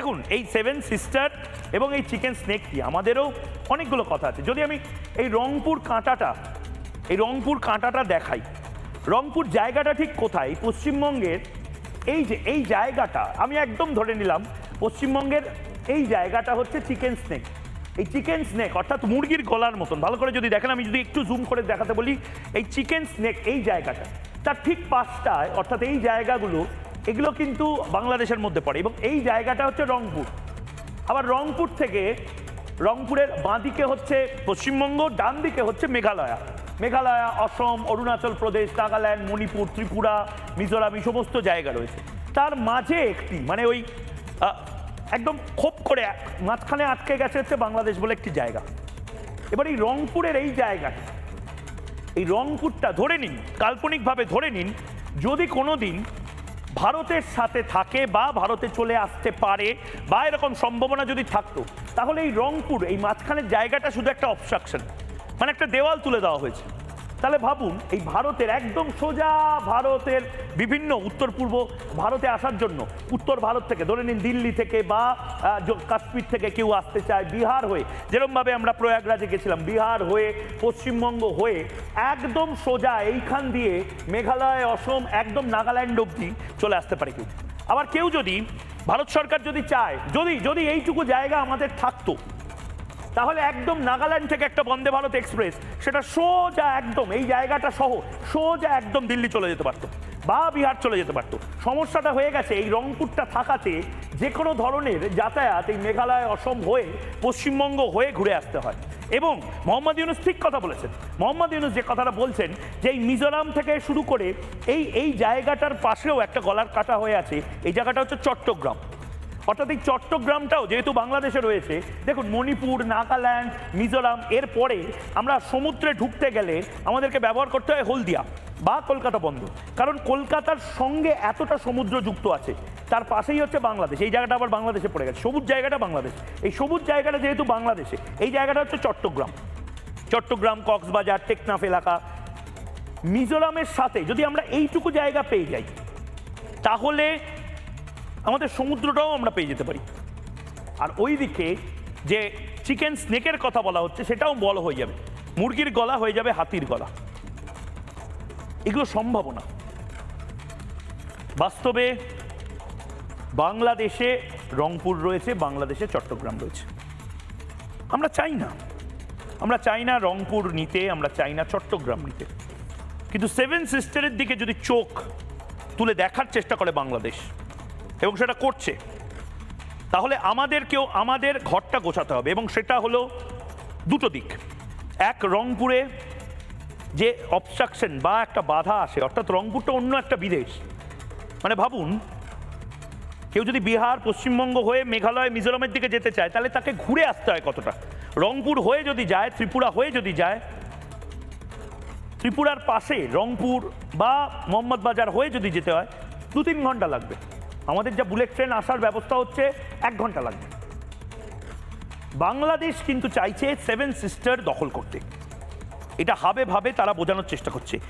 দেখুন, এই seven sister এবং এই চিকেন স্নেক কি আমাদেরও অনেকগুলো কথা আছে। যদি আমি এই রংপুর কাঁটাটা, এই রংপুর কাঁটাটা দেখাই, রংপুর জায়গাটা ঠিক কোথায়? পশ্চিমবঙ্গের এই যে, এই জায়গাটা, আমি একদম ধরে নিলাম, পশ্চিমবঙ্গের এই জায়গাটা হচ্ছে চিকেন স্নেক এই চিকেন স্নেক অর্থাৎ মুরগির গলার মতন, ভালো করে যদি দেখেন, আমি যদি একটু জুম করে দেখাতে বলি, এই চিকেন স্নেক এই জায়গাটা, তার ঠিক পাশটায়, অর্থাৎ এই জায়গাগুলো এগুলো কিন্তু বাংলাদেশের মধ্যে পড়ে এবং এই জায়গাটা হচ্ছে রংপুর। আবার রংপুর থেকে রংপুরের বাঁদিকে হচ্ছে পশ্চিমবঙ্গ ডান দিকে হচ্ছে মেঘালয়া। মেঘালয়া, অসম, অরুণাচল প্রদেশ, নাগাল্যান্ড, মণিপুর, ত্রিপুরা, মিজোরাম এই সমস্ত জায়গা রয়েছে। তার মাঝে একটি মানে ওই একদম খোপ করে মাঝখানে আটকে গেছে হচ্ছে বাংলাদেশ বলে একটি জায়গা। এবার এই রংপুরের এই জায়গাটা, এই রংপুরটা ধরে নিন, কাল্পনিকভাবে ধরে নিন, যদি কোনো দিন ভারতের সাথে থাকে বা ভারতে চলে আসতে পারে বা এরকম সম্ভাবনা যদি থাকতো, তাহলে এই রংপুর, এই মাঝখানের জায়গাটা শুধু একটা অবস্ট্রাকশন মানে একটা দেওয়াল তুলে দেওয়া হয়েছে। তাহলে ভাবুন, এই ভারতের একদম সোজা ভারতের বিভিন্ন উত্তর পূর্ব ভারতে আসার জন্য, উত্তর ভারত থেকে, ধরে নিন দিল্লি থেকে বা কাশ্মীর থেকে কেউ আসতে চায় বিহার হয়ে যেরকমভাবে আমরা প্রয়াগরাজে গেছিলাম, বিহার হয়ে, পশ্চিমবঙ্গ হয়ে, একদম সোজা এইখান দিয়ে মেঘালয়, অসম, একদম নাগাল্যান্ড অবধি চলে আসতে পারে কেউ। আবার কেউ যদি, ভারত সরকার যদি চায়, যদি যদি এইটুকু জায়গা আমাদের থাকতো তাহলে একদম নাগাল্যান্ড থেকে একটা বন্দে ভারত এক্সপ্রেস, সেটা সোজা একদম, এই জায়গাটা সহ, সোজা একদম দিল্লি চলে যেতে পারতো, বা বিহার চলে যেতে পারতো। সমস্যাটা হয়ে গেছে, এই রংপুরটা থাকাতে যে কোনো ধরনের যাতায়াত এই মেঘালয়, অসম হয়ে, পশ্চিমবঙ্গ হয়ে ঘুরে আসতে হয়। এবং মোহাম্মদ ইউনুস ঠিক কথা বলেছেন, মোহাম্মদ ইউনুস যে কথাটা বলছেন, যে এই মিজোরাম থেকে শুরু করে এই এই জায়গাটার পাশেও একটা গলার কাটা হয়ে আছে, এই জায়গাটা হচ্ছে চট্টগ্রাম। অর্থাৎ এই চট্টগ্রামটাও যেহেতু বাংলাদেশে রয়েছে, দেখুন মণিপুর, নাগাল্যান্ড, মিজোরাম এর পরে আমরা সমুদ্রে ঢুকতে গেলে আমাদেরকে ব্যবহার করতে হয় হলদিয়া বা কলকাতা বন্দর। কারণ কলকাতার সঙ্গে এতটা সমুদ্র যুক্ত আছে, তার পাশেই হচ্ছে বাংলাদেশ। এই জায়গাটা আবার বাংলাদেশে পড়ে গেছে। সবুজ জায়গাটা বাংলাদেশ। এই সবুজ জায়গাটা যেহেতু বাংলাদেশে, এই জায়গাটা হচ্ছে চট্টগ্রাম। চট্টগ্রাম, কক্সবাজার, টেকনাফ এলাকা। মিজোরামের সাথে যদি আমরা এইটুকু জায়গা পেয়ে যাই, তাহলে আমাদের সমুদ্রটাও আমরা পেয়ে যেতে পারি। আর ওইদিকে যে চিকেন স্নেকের কথা বলা হচ্ছে, সেটাও বল হয়ে যাবে। মুরগির গলা হয়ে যাবে হাতির গলা। এগুলো সম্ভাবনা বাস্তবে বাংলাদেশে রংপুর রয়েছে, বাংলাদেশে চট্টগ্রাম রয়েছে। আমরা চাই না। আমরা চাই না রংপুর নিতে, আমরা চাই না চট্টগ্রাম নিতে। কিন্তু সেভেন সিস্টারের দিকে যদি চোখ তুলে দেখার চেষ্টা করে বাংলাদেশ এবং সেটা করছে। তাহলে আমাদেরকেও আমাদের ঘরটা গোছাতে হবে এবং সেটা হলো দুটো দিক। এক রংপুরে যে অবস্ট্রাকশন বা একটা বাধা আসে, অর্থাৎ রংপুরটা অন্য একটা বিদেশ। মানে ভাবুন, কেউ যদি বিহার, পশ্চিমবঙ্গ হয়ে মেঘালয়, মিজোরামের দিকে যেতে চায়, তাহলে তাকে ঘুরে আসতে হয় কতটা? রংপুর হয়ে যদি যায়, ত্রিপুরা হয়ে যদি যায়, ত্রিপুরার পাশে রংপুর বা মোহাম্মদ বাজার হয়ে যদি যেতে হয় দু তিন ঘণ্টা লাগবে। আমাদের যা বুলেট ট্রেন আসার ব্যবস্থা হচ্ছে, এক ঘণ্টা লাগবে। বাংলাদেশ কিন্তু চাইছে সেভেন সিস্টার দখল করতে। এটা হাবে ভাবে তারা বোঝানোর চেষ্টা করছে।